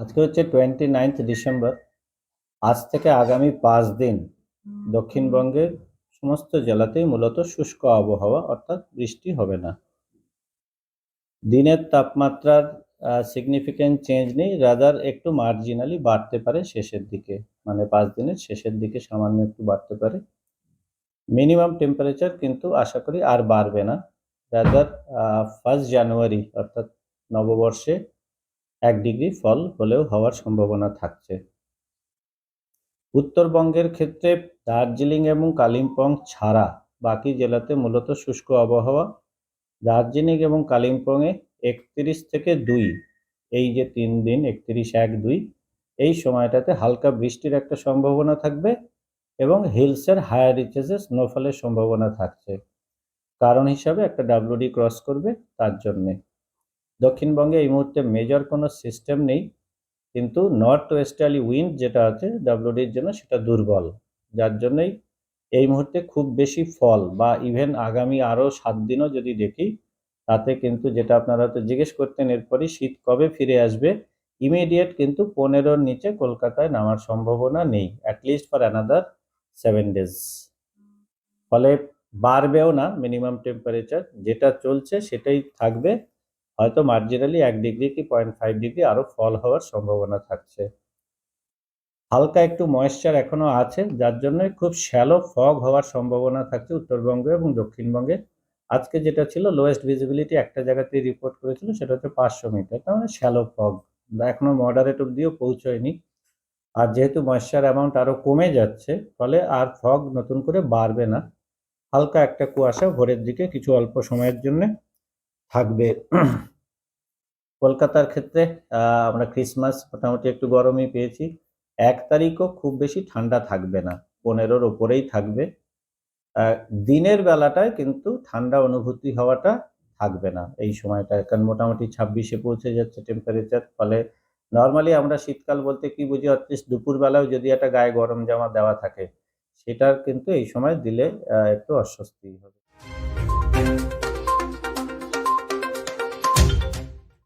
আজকে হচ্ছে twenty ninth December আজ থেকে আগামী পাঁচ দিন দক্ষিণবঙ্গের সমস্ত জেলাতেই মূলত শুষ্ক আবহাওয়া অর্থাৎ বৃষ্টি হবে না। দিনের তাপমাত্রার সিগনিফিক্যান্ট চেঞ্জ নেই রাদার একটু মার্জিনালি বাড়তে পারে শেষের দিকে মানে পাঁচ দিনের শেষের দিকে সামান্য একটু বাড়তে পারে। মিনিমাম টেম্পারেচার কিন্তু আশা করি আর বাড়বে না। রাদার ফার্স্ট জানুয়ারি অর্থাৎ নববর্ষে এক ডিগ্রি ফল হলেও হওয়ার সম্ভাবনা থাকছে। উত্তরবঙ্গের ক্ষেত্রে দার্জিলিং এবং কালিম্পং ছাড়া বাকি জেলাতে মূলত শুষ্ক আবহাওয়া। দার্জিলিং এবং কালিম্পংয়ে একত্রিশ থেকে দুই, এই যে তিন দিন, একত্রিশ, এক, দুই, এই সময়টাতে হালকা বৃষ্টির একটা সম্ভাবনা থাকবে এবং হিলসের হায়ার রিচেসে স্নোফলের সম্ভাবনা থাকছে। কারণ হিসাবে একটা ডাব্লিউডি ক্রস করবে তার জন্যে। দক্ষিণবঙ্গে এই মুহূর্তে মেজর কোনো সিস্টেম নেই, কিন্তু নর্থ ওয়েস্টার্লি উইন্ড যেটা আছে ডাব্লিউডির জন্য সেটা দুর্বল। যার জন্যই এই মুহূর্তে খুব বেশি ফল বা ইভেন আগামী আরও সাত দিনও যদি দেখি, তাতে কিন্তু যেটা আপনারা তো জিজ্ঞেস করতেন এরপরই শীত কবে ফিরে আসবে ইমিডিয়েট কিন্তু পনেরোর নিচে কলকাতায় নামার সম্ভাবনা নেই at least for another seven days ফলে বাড়বেও না মিনিমাম টেম্পারেচার যেটা চলছে সেটাই থাকবে। হয়তো মার্জিনালি এক ডিগ্রি কি পয়েন্ট ফাইভ ডিগ্রি আরও ফল হওয়ার সম্ভাবনা থাকছে। হালকা একটু ময়েশ্চার এখনও আছে, যার জন্য খুব শ্যালো ফগ হওয়ার সম্ভাবনা থাকছে উত্তরবঙ্গে এবং দক্ষিণবঙ্গে। আজকে যেটা ছিল লোয়েস্ট ভিজিবিলিটি একটা জায়গাতেই রিপোর্ট করেছিল, সেটা হচ্ছে পাঁচশো মিটার তার মানে শ্যালো ফগ এখনও মডারেট অব্দিও পৌঁছয়নি। আর যেহেতু ময়েশ্চার অ্যামাউন্ট আরও কমে যাচ্ছে, ফলে আর ফগ নতুন করে বাড়বে না। হালকা একটা কুয়াশা ভোরের দিকে কিছু অল্প সময়ের জন্য থাকবে। কলকাতার ক্ষেত্রে আমরা ক্রিসমাস মোটামুটি একটু গরমই পেয়েছি। এক তারিখও খুব বেশি ঠান্ডা থাকবে না, পনেরোর ওপরেই থাকবে। দিনের বেলাটায় কিন্তু ঠান্ডা অনুভূতি হওয়াটা থাকবে না এই সময়টা, কারণ মোটামুটি ছাব্বিশে পৌঁছে যাচ্ছে টেম্পারেচার ফলে নর্মালি আমরা শীতকাল বলতে কি বুঝি, অ্যাটলিস্ট দুপুরবেলাও যদি একটা গায়ে গরম জামা দেওয়া থাকে, সেটার কিন্তু এই সময় দিলে একটু অস্বস্তি হবে।